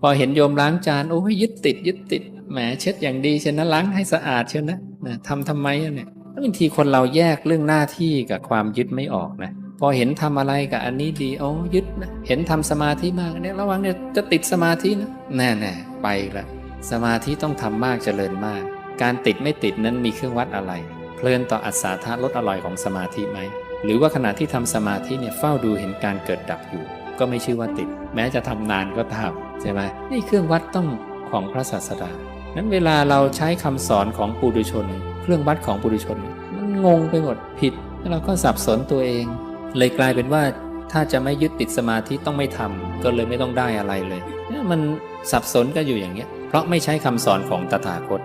พอเห็นโยมล้างจานโอ้ยยึดติด ยึดติดแหมเช็ดอย่างดีเช่นนะล้างให้สะอาดเช่นนะนะทำทำไมเนี่ยบางทีคนเราแยกเรื่องหน้าที่กับความยึดไม่ออกนะพอเห็นทำอะไรกับอันนี้ดีโอ้ยึดนะเห็นทำสมาธิมากเนี่ยระวังเนี่ยจะติดสมาธินะแน่แน่ไปละสมาธิต้องทำมากเจริญมาก การติดไม่ติดนั้นมีเครื่องวัดอะไร เพลินต่ออัศาธารสอร่อยของสมาธิไหมหรือว่าขณะที่ทำสมาธิเนี่ยเฝ้าดูเห็นการเกิดดับอยู่ ก็ไม่ชื่อว่าติด แม้จะทำนานก็ตามใช่ไหมนี่เครื่องวัดต้องของพระศาสดานั้นเวลาเราใช้คำสอนของปุถุชน เครื่องวัดของปุถุชน มันงงไปหมดผิดแล้วเราก็สับสนตัวเอง เลยกลายเป็นว่าถ้าจะไม่ยึดติดสมาธิต้องไม่ทำก็เลยไม่ต้องได้อะไรเลยนี่มันสับสนกันอยู่อย่างเงี้ยเพราะไม่ใช้คำสอนของตถาคต